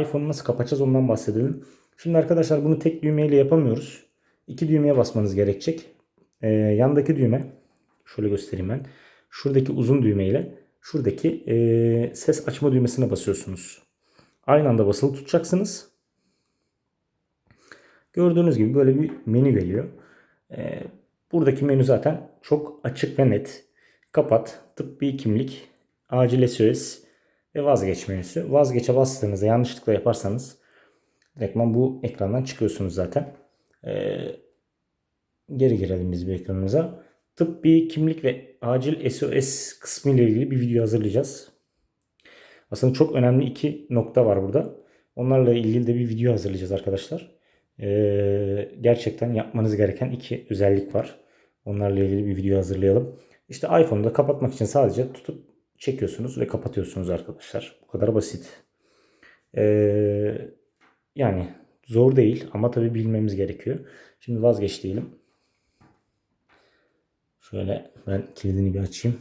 iPhone'u nasıl kapatacağız ondan bahsedelim. Şimdi arkadaşlar bunu tek düğmeyle yapamıyoruz. İki düğmeye basmanız gerekecek. Ee, yandaki düğme şöyle göstereyim ben. Şuradaki uzun düğmeyle şuradaki ee, ses açma düğmesine basıyorsunuz. Aynı anda basılı tutacaksınız. Gördüğünüz gibi böyle bir menü geliyor. Ee, buradaki menü zaten çok açık ve net. Kapat, tıbbi kimlik, acil SOS ve vazgeç menüsü. Vazgeçe bastığınızda yanlışlıkla yaparsanız direktman bu ekrandan çıkıyorsunuz zaten. Ee, geri girelim biz bir ekranımıza. Tıbbi kimlik ve acil SOS kısmı ile ilgili bir video hazırlayacağız. Aslında çok önemli iki nokta var burada. Onlarla ilgili de bir video hazırlayacağız arkadaşlar. Ee, gerçekten yapmanız gereken iki özellik var. Onlarla ilgili bir video hazırlayalım. İşte iPhone'u da kapatmak için sadece tutup çekiyorsunuz ve kapatıyorsunuz arkadaşlar. Bu kadar basit. Ee, yani zor değil ama tabii bilmemiz gerekiyor. Şimdi vazgeç diyelim. Şöyle ben kilidini bir açayım.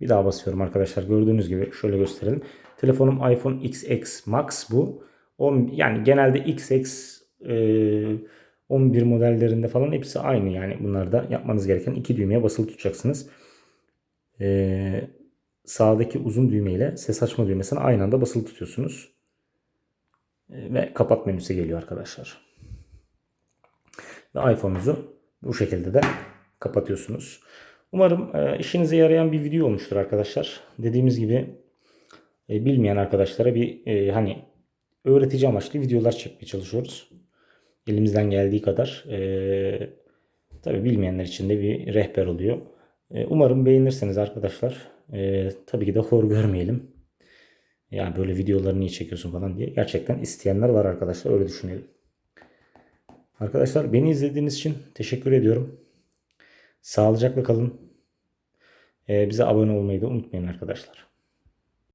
Bir daha basıyorum arkadaşlar. Gördüğünüz gibi şöyle gösterelim. Telefonum iPhone XX Max bu. 10, yani genelde XX e, 11 modellerinde falan hepsi aynı yani bunlarda yapmanız gereken iki düğmeye basılı tutacaksınız. E, sağdaki uzun düğme ile ses açma düğmesini aynı anda basılı tutuyorsunuz. E, ve kapat menüsü geliyor arkadaşlar. Ve iPhone'unuzu bu şekilde de kapatıyorsunuz. Umarım e, işinize yarayan bir video olmuştur arkadaşlar. Dediğimiz gibi e, bilmeyen arkadaşlara bir e, hani öğretici amaçlı videolar çekmeye çalışıyoruz. Elimizden geldiği kadar. E, tabi bilmeyenler için de bir rehber oluyor. E, umarım beğenirseniz arkadaşlar. E, tabii ki de hor görmeyelim. Ya böyle videoları niye çekiyorsun falan diye. Gerçekten isteyenler var arkadaşlar. Öyle düşünelim. Arkadaşlar beni izlediğiniz için teşekkür ediyorum. Sağlıcakla kalın. Ee, bize abone olmayı da unutmayın arkadaşlar.